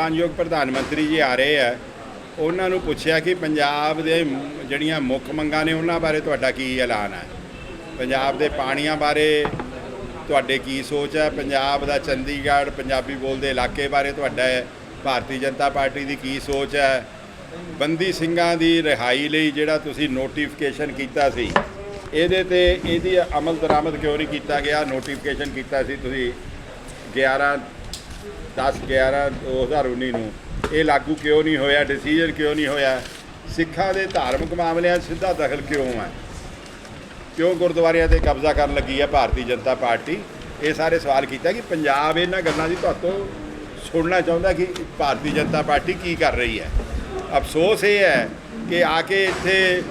ਮਾਨਯੋਗ ਪ੍ਰਧਾਨ ਮੰਤਰੀ ਜੀ ਆ ਰਹੇ ਆ, ਉਹਨਾਂ ਨੂੰ ਪੁੱਛਿਆ ਕਿ ਪੰਜਾਬ ਦੇ ਜਿਹੜੀਆਂ ਮੁੱਖ ਮੰਗਾਂ ਨੇ ਉਹਨਾਂ ਬਾਰੇ ਤੁਹਾਡਾ ਕੀ ਐਲਾਨ ਹੈ? ਪੰਜਾਬ ਦੇ ਪਾਣੀਆਂ ਬਾਰੇ ਤੁਹਾਡੇ ਕੀ ਸੋਚ ਹੈ? ਪੰਜਾਬ ਦਾ ਚੰਡੀਗੜ੍ਹ ਪੰਜਾਬੀ ਬੋਲਦੇ ਇਲਾਕੇ ਬਾਰੇ ਤੁਹਾਡਾ ਭਾਰਤੀ ਜਨਤਾ ਪਾਰਟੀ ਦੀ ਕੀ ਸੋਚ ਹੈ? ਬੰਦੀ ਸਿੰਘਾਂ ਦੀ ਰਿਹਾਈ ਲਈ ਜਿਹੜਾ ਤੁਸੀਂ ਨੋਟੀਫਿਕੇਸ਼ਨ ਕੀਤਾ ਸੀ, ਇਹਦੇ ਤੇ ਇਹਦੀ ਅਮਲ ਦਰਾਮਦ ਕਿਉਂ ਨਹੀਂ ਕੀਤਾ ਗਿਆ? ਨੋਟੀਫਿਕੇਸ਼ਨ ਕੀਤਾ ਸੀ ਤੁਸੀਂ 11 10 11 2019 ਨੂੰ। ਇਹ ਲਾਗੂ ਕਿਉਂ ਨਹੀਂ ਹੋਇਆ? ਡਿਸੀਜਨ ਕਿਉਂ ਨਹੀਂ ਹੋਇਆ? ਸਿੱਖਾਂ ਦੇ ਧਾਰਮਿਕ ਮਾਮਲਿਆਂ 'ਚ ਸਿੱਧਾ ਦਖਲ ਕਿਉਂ ਹੈ? ਕਿਉਂ ਗੁਰਦੁਆਰਿਆਂ ਤੇ ਕਬਜ਼ਾ ਕਰਨ ਲੱਗੀ ਹੈ ਭਾਰਤੀ ਜਨਤਾ ਪਾਰਟੀ? ਇਹ ਸਾਰੇ ਸਵਾਲ ਕੀਤਾ ਕਿ ਪੰਜਾਬ ਇਹਨਾਂ ਗੱਲਾਂ ਦੀ ਤੁਹਾਤੋਂ ਸੁਣਨਾ ਚਾਹੁੰਦਾ ਕਿ ਭਾਰਤੀ ਜਨਤਾ ਪਾਰਟੀ ਕੀ ਕਰ ਰਹੀ ਹੈ? ਅਫਸੋਸ ਇਹ ਹੈ ਕਿ ਆ ਕੇ ਇੱਥੇ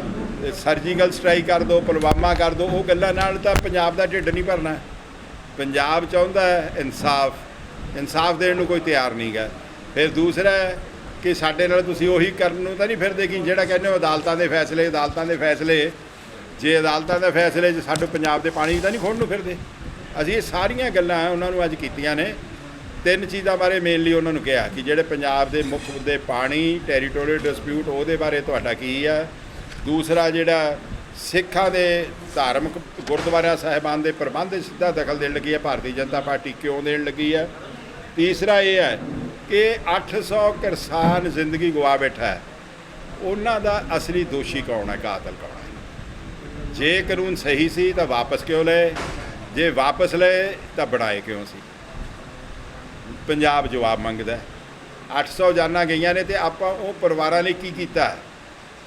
ਸਰਜੀਕਲ ਸਟ੍ਰਾਈਕ ਕਰ ਦੋ, ਪੁਲਵਾਮਾ ਕਰ ਦੋ, ਉਹ ਗੱਲਾਂ ਨਾਲ ਤਾਂ ਪੰਜਾਬ ਦਾ ਢਿੱਡ ਨਹੀਂ ਭਰਨਾ। ਪੰਜਾਬ ਚਾਹੁੰਦਾ ਹੈ ਇਨਸਾਫ। ਇਨਸਾਫ ਦੇਣ ਨੂੰ ਕੋਈ ਤਿਆਰ ਨਹੀਂ ਗਾ। ਫਿਰ ਦੂਸਰਾ ਕਿ ਸਾਡੇ ਨਾਲ ਤੁਸੀਂ ਉਹੀ ਕਰਨ ਨੂੰ ਤਾਂ ਨਹੀਂ ਫਿਰਦੇ ਕਿ ਜਿਹੜਾ ਕਹਿੰਦੇ ਹੋ ਅਦਾਲਤਾਂ ਦੇ ਫੈਸਲੇ, ਅਦਾਲਤਾਂ ਦੇ ਫੈਸਲੇ। ਜੇ ਅਦਾਲਤਾਂ ਦੇ ਫੈਸਲੇ 'ਚ ਸਾਡੇ ਪੰਜਾਬ ਦੇ ਪਾਣੀ ਤਾਂ ਨਹੀਂ ਖੋਣ ਨੂੰ ਫਿਰਦੇ। ਅਸੀਂ ਇਹ ਸਾਰੀਆਂ ਗੱਲਾਂ ਉਹਨਾਂ ਨੂੰ ਅੱਜ ਕੀਤੀਆਂ ਨੇ। ਤਿੰਨ ਚੀਜ਼ਾਂ ਬਾਰੇ ਮੇਨਲੀ ਉਹਨਾਂ ਨੂੰ ਕਿਹਾ ਕਿ ਜਿਹੜੇ ਪੰਜਾਬ ਦੇ ਮੁੱਖ ਮੁੱਦੇ ਪਾਣੀ ਟੈਰੀਟੋਰੀਅਲ ਡਿਸਪਿਊਟ ਉਹਦੇ ਬਾਰੇ ਤੁਹਾਡਾ ਕੀ ਆ ਦੂਸਰਾ ਜਿਹੜਾ ਸਿੱਖਾਂ ਦੇ ਧਾਰਮਿਕ ਗੁਰਦੁਆਰਾ ਸਾਹਿਬਾਨ ਦੇ ਪ੍ਰਬੰਧ ਸਿੱਧਾ ਦਖਲ ਦੇਣ ਲੱਗੀ ਹੈ। ਭਾਰਤੀ ਜਨਤਾ ਪਾਰਟੀ ਕਿਉਂ ਦੇਣ ਲੱਗੀ ਹੈ? ਤੀਸਰਾ ਇਹ ਹੈ ਕਿ 800 ਕਿਸਾਨ ਜ਼ਿੰਦਗੀ ਗਵਾ ਬੈਠਾ ਹੈ। ਉਹਨਾਂ ਦਾ ਅਸਲੀ ਦੋਸ਼ੀ ਕੌਣ ਹੈ? ਕਾਤਲ ਕੌਣ ਹੈ? ਜੇ ਕਾਨੂੰਨ ਸਹੀ ਸੀ ਤਾਂ ਵਾਪਸ ਕਿਉਂ ਲਏ? ਜੇ ਵਾਪਸ ਲਏ ਤਾਂ ਬਣਾਏ ਕਿਉਂ ਸੀ? ਪੰਜਾਬ ਜਵਾਬ ਮੰਗਦਾ ਹੈ। 800 ਜਾਨਾਂ ਗਈਆਂ ਨੇ ਤੇ ਆਪਾਂ ਉਹ ਪਰਿਵਾਰਾਂ ਲਈ ਕੀ ਕੀਤਾ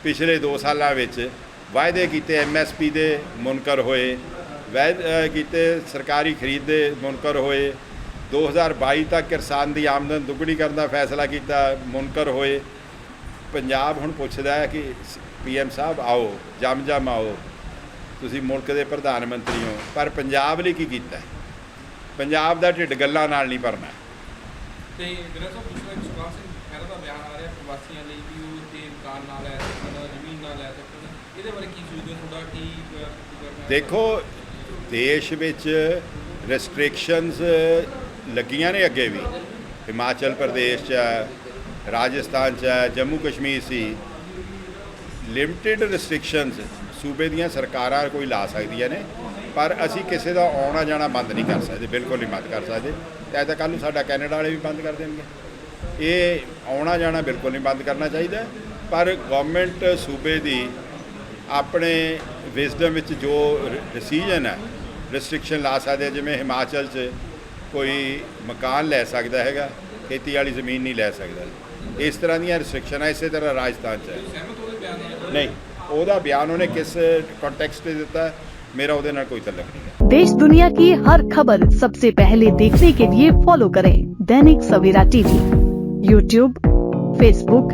ਪਿਛਲੇ 2 ਸਾਲਾਂ ਵਿੱਚ ਵਾਅਦੇ ਕੀਤੇ ਐਮਐਸਪੀ ਦੇ ਮੁਨਕਰ ਹੋਏ, ਵਾਅਦੇ ਕੀਤੇ ਸਰਕਾਰੀ ਖਰੀਦ ਦੇ ਮੁਨਕਰ ਹੋਏ 2022 ਤੱਕ ਕਿਸਾਨ ਦੀ ਆਮਦਨ ਦੁੱਗਣੀ ਕਰਨ ਦਾ ਫੈਸਲਾ ਕੀਤਾ ਮੁਨਕਰ ਹੋਏ ਪੰਜਾਬ ਹੁਣ ਪੁੱਛਦਾ ਹੈ ਕਿ ਪੀਐਮ ਸਾਹਿਬ ਆਓ ਜਮ ਜਮ ਆਓ ਤੁਸੀਂ ਮੁਲਕ ਦੇ ਪ੍ਰਧਾਨ ਮੰਤਰੀ ਹੋ ਪਰ ਪੰਜਾਬ ਲਈ ਕੀ ਕੀਤਾ? ਪੰਜਾਬ ਦਾ ਢਿੱਡ ਗੱਲਾਂ ਨਾਲ ਨਹੀਂ ਭਰਨਾ ਤੇ ਜਿਹੜਾ ਸਭ ਦੂਸਰਾ ਇੱਕ ਸੁਖਾਨ ਸਿੰਘ ਖਹਿਰਾ ਦਾ ਬਿਆਨ ਆ ਰਿਹਾ ਪ੍ਰਵਾਸੀਆਂ ਲਈ ਵੀ ਉਹ ਤੇ ਮਕਾਨ ਨਾ ਲੈ ਸਕਣ ਜ਼ਮੀਨ ਨਾ ਲੈ ਸਕਣ ਇਹਦੇ ਬਾਰੇ ਕੀ ਸੋਚਦੇ ਹੋ ਤੁਹਾਡਾ ਕੀ ਅਹ, ਕਰਨਾ ਹੈ? ਦੇਖੋ ਦੇਸ਼ ਵਿੱਚ ਰੈਸਟ੍ਰਿਕਸ਼ਨਸ ਲੱਗੀਆਂ ਨੇ ਅੱਗੇ ਵੀ। ਹਿਮਾਚਲ ਪ੍ਰਦੇਸ਼ 'ਚ ਹੈ, ਰਾਜਸਥਾਨ 'ਚ ਹੈ, ਜੰਮੂ ਕਸ਼ਮੀਰ ਸੀ। ਲਿਮਟਿਡ ਰੈਸਟ੍ਰਿਕਸ਼ਨਸ ਸੂਬੇ ਦੀਆਂ ਸਰਕਾਰਾਂ ਕੋਈ ਲਾ ਸਕਦੀਆਂ ਨੇ ਪਰ ਅਸੀਂ ਕਿਸੇ ਦਾ ਆਉਣਾ ਜਾਣਾ ਬੰਦ ਨਹੀਂ ਕਰ ਸਕਦੇ ਬਿਲਕੁਲ ਨਹੀਂ ਬੰਦ ਕਰ ਸਕਦੇ। ਤੇ ਤਾਂ ਕੱਲ੍ਹ ਨੂੰ ਸਾਡਾ ਕੈਨੇਡਾ ਵਾਲੇ ਵੀ ਬੰਦ ਕਰ ਦੇਣਗੇ। ਇਹ ਆਉਣਾ ਜਾਣਾ ਬਿਲਕੁਲ ਨਹੀਂ ਬੰਦ ਕਰਨਾ ਚਾਹੀਦਾ। ਪਰ ਗਵਰਨਮੈਂਟ ਸੂਬੇ ਦੀ ਆਪਣੇ ਵਿਜ਼ਡਮ ਵਿੱਚ ਜੋ ਡਿਸੀਜਨ ਹੈ ਰੈਸਟ੍ਰਿਕਸ਼ਨ ਲਾ ਸਕਦੇ ਜਿਵੇਂ ਹਿਮਾਚਲ 'ਚ ਕੋਈ ਮਕਾਨ ਲੈ ਸਕਦਾ ਹੈਗਾ ਖੇਤੀ ਵਾਲੀ ਜ਼ਮੀਨ ਨਹੀਂ ਲੈ ਸਕਦਾ ਇਸ ਤਰ੍ਹਾਂ ਦੀਆਂ ਰੈਸਟ੍ਰਿਕਸ਼ਨ ਹੈ ਇਸੇ ਤਰ੍ਹਾਂ ਰਾਜਸਥਾਨ 'ਚ ਹੈ ਸਹਿਮਤ ਉਹਦੇ ਬਿਆਨ ਨਾਲ ਨਹੀਂ ਉਹਦਾ ਬਿਆਨ ਉਹਨੇ ਕਿਸ ਕੰਟੈਕਸਟ 'ਤੇ ਦਿੱਤਾ ਮੇਰਾ ਉਹਦੇ ਨਾਲ ਕੋਈ ਤਲਕ ਨਹੀਂ ਹੈ देश दुनिया की हर खबर सबसे पहले देखने के लिए फॉलो करें Dainik Savera TV YouTube Facebook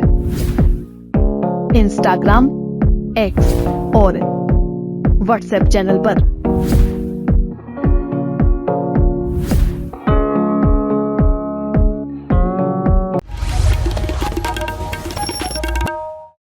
Instagram X और व्हाट्सएप चैनल पर।